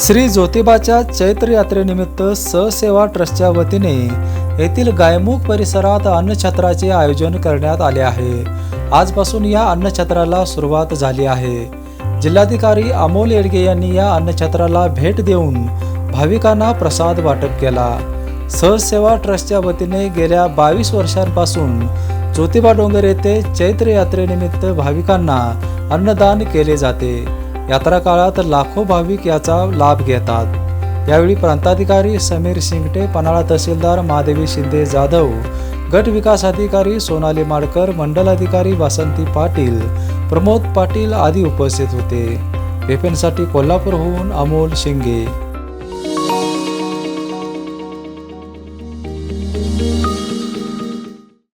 श्री ज्योतिबाच्या चैत्र यात्रेनिमित्त सहसेवा ट्रस्टच्या वतीने येथील गायमुख परिसरात अन्नछत्राचे आयोजन करण्यात आले आहे. आजपासून या अन्नछत्राला सुरुवात झाली आहे. जिल्हाधिकारी अमोल येडगे यांनी या अन्नछत्राला भेट देऊन भाविकांना प्रसाद वाटप केला. सहसेवा ट्रस्टच्या वतीने गेल्या बावीस वर्षांपासून ज्योतिबा डोंगर येथे चैत्र यात्रेनिमित्त भाविकांना अन्नदान केले जाते. यात्रा काळात लाखो भाविक याचा लाभ घेतात. यावेळी प्रांताधिकारी समीर शिंगटे पन्हाळा तहसीलदार महादेवी शिंदे जाधव गट विकास अधिकारी सोनाली माडकर मंडल अधिकारी वासंती पाटील प्रमोद पाटील आदी उपस्थित होते. पेपेंसाठी कोल्हापूरहून अमोल शिंगे.